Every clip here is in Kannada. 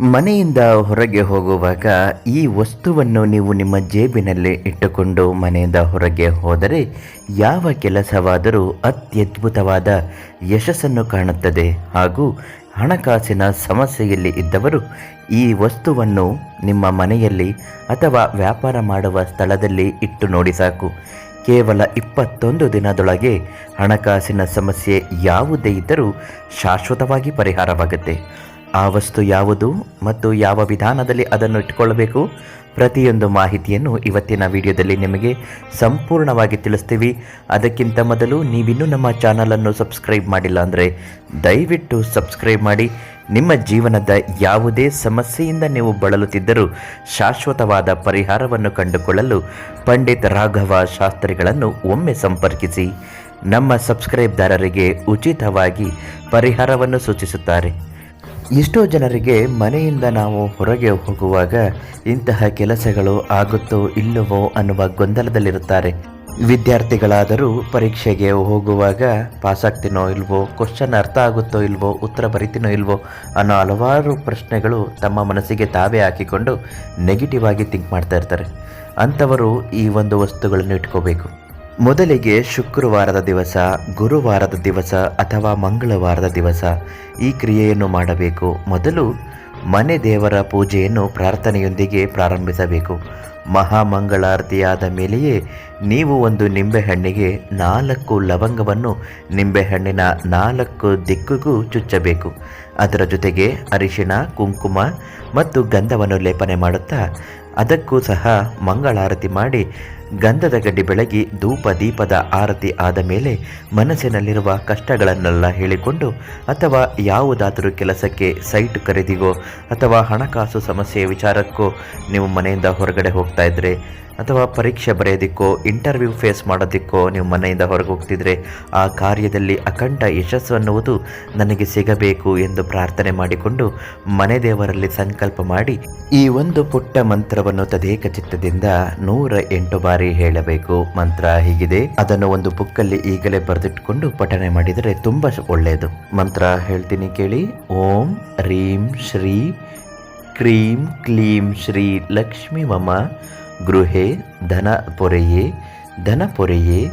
ಮನೆಯಿಂದ ಹೊರಗೆ ಹೋಗುವಾಗ ಈ ವಸ್ತುವನ್ನು ನೀವು ನಿಮ್ಮ ಜೇಬಿನಲ್ಲಿ ಇಟ್ಟುಕೊಂಡು ಮನೆಯಿಂದ ಹೊರಗೆ ಹೋದರೆ ಯಾವ ಕೆಲಸವಾದರೂ ಅತ್ಯದ್ಭುತವಾದ ಯಶಸ್ಸನ್ನು ಕಾಣುತ್ತದೆ. ಹಾಗೂ ಹಣಕಾಸಿನ ಸಮಸ್ಯೆಯಲ್ಲಿ ಇದ್ದವರು ಈ ವಸ್ತುವನ್ನು ನಿಮ್ಮ ಮನೆಯಲ್ಲಿ ಅಥವಾ ವ್ಯಾಪಾರ ಮಾಡುವ ಸ್ಥಳದಲ್ಲಿ ಇಟ್ಟು ನೋಡಿ ಸಾಕು. ಕೇವಲ ಇಪ್ಪತ್ತೊಂದು ದಿನದೊಳಗೆ ಹಣಕಾಸಿನ ಸಮಸ್ಯೆ ಯಾವುದೇ ಇದ್ದರೂ ಶಾಶ್ವತವಾಗಿ ಪರಿಹಾರವಾಗುತ್ತೆ. ಆ ವಸ್ತು ಯಾವುದು ಮತ್ತು ಯಾವ ವಿಧಾನದಲ್ಲಿ ಅದನ್ನು ಇಟ್ಕೊಳ್ಬೇಕು ಪ್ರತಿಯೊಂದು ಮಾಹಿತಿಯನ್ನು ಇವತ್ತಿನ ವಿಡಿಯೋದಲ್ಲಿ ನಿಮಗೆ ಸಂಪೂರ್ಣವಾಗಿ ತಿಳಿಸ್ತೀವಿ. ಅದಕ್ಕಿಂತ ಮೊದಲು ನೀವಿನ್ನೂ ನಮ್ಮ ಚಾನಲನ್ನು ಸಬ್ಸ್ಕ್ರೈಬ್ ಮಾಡಿಲ್ಲ ಅಂದರೆ ದಯವಿಟ್ಟು ಸಬ್ಸ್ಕ್ರೈಬ್ ಮಾಡಿ. ನಿಮ್ಮ ಜೀವನದ ಯಾವುದೇ ಸಮಸ್ಯೆಯಿಂದ ನೀವು ಬಳಲುತ್ತಿದ್ದರೂ ಶಾಶ್ವತವಾದ ಪರಿಹಾರವನ್ನು ಕಂಡುಕೊಳ್ಳಲು ಪಂಡಿತ್ ರಾಘವ ಶಾಸ್ತ್ರಿಗಳನ್ನು ಒಮ್ಮೆ ಸಂಪರ್ಕಿಸಿ. ನಮ್ಮ ಸಬ್ಸ್ಕ್ರೈಬ್ದಾರರಿಗೆ ಉಚಿತವಾಗಿ ಪರಿಹಾರವನ್ನು ಸೂಚಿಸುತ್ತಾರೆ. ಎಷ್ಟೋ ಜನರಿಗೆ ಮನೆಯಿಂದ ನಾವು ಹೊರಗೆ ಹೋಗುವಾಗ ಇಂತಹ ಕೆಲಸಗಳು ಆಗುತ್ತೋ ಇಲ್ಲವೋ ಅನ್ನುವ ಗೊಂದಲದಲ್ಲಿರುತ್ತಾರೆ. ವಿದ್ಯಾರ್ಥಿಗಳಾದರೂ ಪರೀಕ್ಷೆಗೆ ಹೋಗುವಾಗ ಪಾಸ್ ಆಗ್ತೀನೋ ಇಲ್ವೋ ಕ್ವಶನ್ ಅರ್ಥ ಆಗುತ್ತೋ ಇಲ್ವೋ, ಉತ್ತರ ಬರಿತೀನೋ ಇಲ್ವೋ ಅನ್ನೋ ಹಲವಾರು ಪ್ರಶ್ನೆಗಳು ತಮ್ಮ ಮನಸ್ಸಿಗೆ ತಾವೇ ಹಾಕಿಕೊಂಡು ನೆಗೆಟಿವ್ ಆಗಿ ಥಿಂಕ್ ಮಾಡ್ತಾ ಇರ್ತಾರೆ. ಅಂಥವರು ಈ ಒಂದು ವಸ್ತುಗಳನ್ನು ಇಟ್ಕೋಬೇಕು. ಮೊದಲಿಗೆ ಶುಕ್ರವಾರದ ದಿವಸ, ಗುರುವಾರದ ದಿವಸ ಅಥವಾ ಮಂಗಳವಾರದ ದಿವಸ ಈ ಕ್ರಿಯೆಯನ್ನು ಮಾಡಬೇಕು. ಮೊದಲು ಮನೆ ದೇವರ ಪೂಜೆಯನ್ನು ಪ್ರಾರ್ಥನೆಯೊಂದಿಗೆ ಪ್ರಾರಂಭಿಸಬೇಕು. ಮಹಾಮಂಗಳಾರತಿಯಾದ ಮೇಲೆಯೇ ನೀವು ಒಂದು ನಿಂಬೆಹಣ್ಣಿಗೆ ನಾಲ್ಕು ಲವಂಗವನ್ನು ನಿಂಬೆಹಣ್ಣಿನ ನಾಲ್ಕು ದಿಕ್ಕಿಗೂ ಚುಚ್ಚಬೇಕು. ಅದರ ಜೊತೆಗೆ ಅರಿಶಿಣ, ಕುಂಕುಮ ಮತ್ತು ಗಂಧವನ್ನು ಲೇಪನೆ ಮಾಡುತ್ತಾ ಅದಕ್ಕೂ ಸಹ ಮಂಗಳಾರತಿ ಮಾಡಿ ಗಂಧದ ಗಡ್ಡಿ ಬೆಳಗಿ ಧೂಪ ದೀಪದ ಆರತಿ ಆದ ಮೇಲೆ ಮನಸ್ಸಿನಲ್ಲಿರುವ ಕಷ್ಟಗಳನ್ನೆಲ್ಲ ಹೇಳಿಕೊಂಡು ಅಥವಾ ಯಾವುದಾದರೂ ಕೆಲಸಕ್ಕೆ ಸೈಟ್ ಖರೀದಿಗೋ ಅಥವಾ ಹಣಕಾಸು ಸಮಸ್ಯೆಯ ವಿಚಾರಕ್ಕೋ ನೀವು ಮನೆಯಿಂದ ಹೊರಗಡೆ ಹೋಗ್ತಾ ಇದ್ರೆ ಅಥವಾ ಪರೀಕ್ಷೆ ಬರೆಯೋದಿಕ್ಕೋ, ಇಂಟರ್ವ್ಯೂ ಫೇಸ್ ಮಾಡೋದಿಕ್ಕೋ ನೀವು ಮನೆಯಿಂದ ಹೊರಗೆ ಹೋಗ್ತಿದ್ರೆ ಆ ಕಾರ್ಯದಲ್ಲಿ ಅಖಂಡ ಯಶಸ್ಸು ಅನ್ನುವುದು ನನಗೆ ಸಿಗಬೇಕು ಎಂದು ಪ್ರಾರ್ಥನೆ ಮಾಡಿಕೊಂಡು ಮನೆ ದೇವರಲ್ಲಿ ಸಂಕಲ್ಪ ಮಾಡಿ ಈ ಒಂದು ಪುಟ್ಟ ಮಂತ್ರವನ್ನು ತದೇಕ ಚಿತ್ತದಿಂದ ನೂರ ಎಂಟು ಬಾರಿ ಹೇಳಬೇಕು. ಮಂತ್ರ ಹೀಗಿದೆ. ಅದನ್ನು ಒಂದು ಬುಕ್ಕಲ್ಲಿ ಈಗಲೇ ಬರೆದಿಟ್ಟುಕೊಂಡು ಪಠನೆ ಮಾಡಿದರೆ ತುಂಬಾ ಒಳ್ಳೆಯದು. ಮಂತ್ರ ಹೇಳ್ತೀನಿ ಕೇಳಿ. ಓಂ ರೀಂ ಶ್ರೀ ಕ್ರೀಂ ಕ್ಲೀಂ ಶ್ರೀ ಲಕ್ಷ್ಮೀ ಮಮ ಗೃಹೆ ಧನ ಪೊರೆಯೇ ಧನ ಪೊರೆಯೇ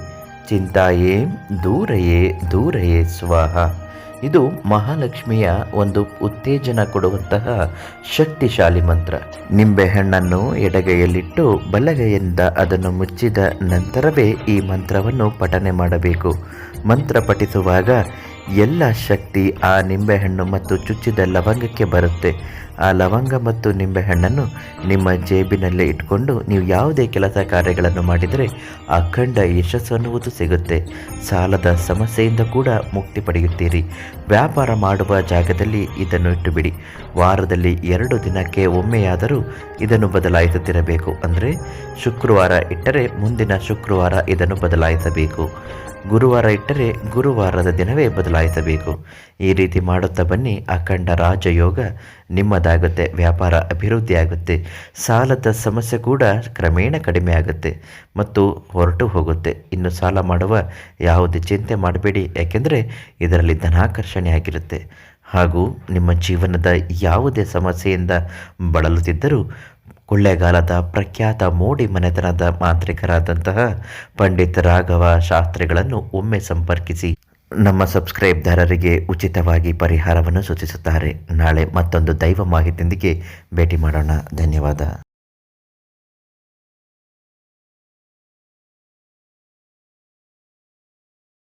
ಚಿಂತಾಯೇ ದೂರಯೇ ದೂರಯೇ ಸ್ವಾಹ. ಇದು ಮಹಾಲಕ್ಷ್ಮಿಯ ಒಂದು ಉತ್ತೇಜನ ಕೊಡುವಂತಹ ಶಕ್ತಿಶಾಲಿ ಮಂತ್ರ. ನಿಂಬೆಹಣ್ಣನ್ನು ಎಡಗೈಯಲ್ಲಿಟ್ಟು ಬಲಗೈಯಿಂದ ಅದನ್ನು ಮುಚ್ಚಿದ ನಂತರವೇ ಈ ಮಂತ್ರವನ್ನು ಪಠನೆ ಮಾಡಬೇಕು. ಮಂತ್ರ ಪಠಿಸುವಾಗ ಎಲ್ಲ ಶಕ್ತಿ ಆ ನಿಂಬೆಹಣ್ಣು ಮತ್ತು ಚುಚ್ಚಿದ ಲವಂಗಕ್ಕೆ ಬರುತ್ತೆ. ಆ ಲವಂಗ ಮತ್ತು ನಿಂಬೆಹಣ್ಣನ್ನು ನಿಮ್ಮ ಜೇಬಿನಲ್ಲೇ ಇಟ್ಕೊಂಡು ನೀವು ಯಾವುದೇ ಕೆಲಸ ಕಾರ್ಯಗಳನ್ನು ಮಾಡಿದರೆ ಅಖಂಡ ಯಶಸ್ಸು ಅನ್ನುವುದು ಸಿಗುತ್ತೆ. ಸಾಲದ ಸಮಸ್ಯೆಯಿಂದ ಕೂಡ ಮುಕ್ತಿ ಪಡೆಯುತ್ತೀರಿ. ವ್ಯಾಪಾರ ಮಾಡುವ ಜಾಗದಲ್ಲಿ ಇದನ್ನು ಇಟ್ಟುಬಿಡಿ. ವಾರದಲ್ಲಿ ಎರಡು ದಿನಕ್ಕೆ ಒಮ್ಮೆಯಾದರೂ ಇದನ್ನು ಬದಲಾಯಿಸುತ್ತಿರಬೇಕು. ಅಂದರೆ ಶುಕ್ರವಾರ ಇಟ್ಟರೆ ಮುಂದಿನ ಶುಕ್ರವಾರ ಇದನ್ನು ಬದಲಾಯಿಸಬೇಕು. ಗುರುವಾರ ಇಟ್ಟರೆ ಗುರುವಾರದ ದಿನವೇ ಬದಲಾಯಿಸಬೇಕು. ಈ ರೀತಿ ಮಾಡುತ್ತಾ ಬನ್ನಿ. ಅಖಂಡ ರಾಜಯೋಗ ನಿಮ್ಮದಾಗುತ್ತೆ. ವ್ಯಾಪಾರ ಅಭಿವೃದ್ಧಿ ಆಗುತ್ತೆ ಸಾಲದ ಸಮಸ್ಯೆ ಕೂಡ ಕ್ರಮೇಣ ಕಡಿಮೆ ಆಗುತ್ತೆ ಮತ್ತು ಹೊರಟು ಹೋಗುತ್ತೆ. ಇನ್ನು ಸಾಲ ಮಾಡುವ ಯಾವುದೇ ಚಿಂತೆ ಮಾಡಬೇಡಿ. ಯಾಕೆಂದರೆ ಇದರಲ್ಲಿ ಧನಾಕರ್ಷಣೆ ಆಗಿರುತ್ತೆ. ಹಾಗೂ ನಿಮ್ಮ ಜೀವನದ ಯಾವುದೇ ಸಮಸ್ಯೆಯಿಂದ ಬಳಲುತ್ತಿದ್ದರೂ ಕೊಳ್ಳೆಗಾಲದ ಪ್ರಖ್ಯಾತ ಮೋಡಿ ಮನೆತನದ ಮಾಂತ್ರಿಕರಾದಂತಹ ಪಂಡಿತ್ ರಾಘವ ಶಾಸ್ತ್ರಿಗಳನ್ನು ಒಮ್ಮೆ ಸಂಪರ್ಕಿಸಿ. ನಮ್ಮ ಸಬ್ಸ್ಕ್ರೈಬ್ದಾರರಿಗೆ ಉಚಿತವಾಗಿ ಪರಿಹಾರವನ್ನು ಸೂಚಿಸುತ್ತಾರೆ. ನಾಳೆ ಮತ್ತೊಂದು ದೈವ ಮಾಹಿತಿಯೊಂದಿಗೆ ಭೇಟಿ ಮಾಡೋಣ. ಧನ್ಯವಾದ.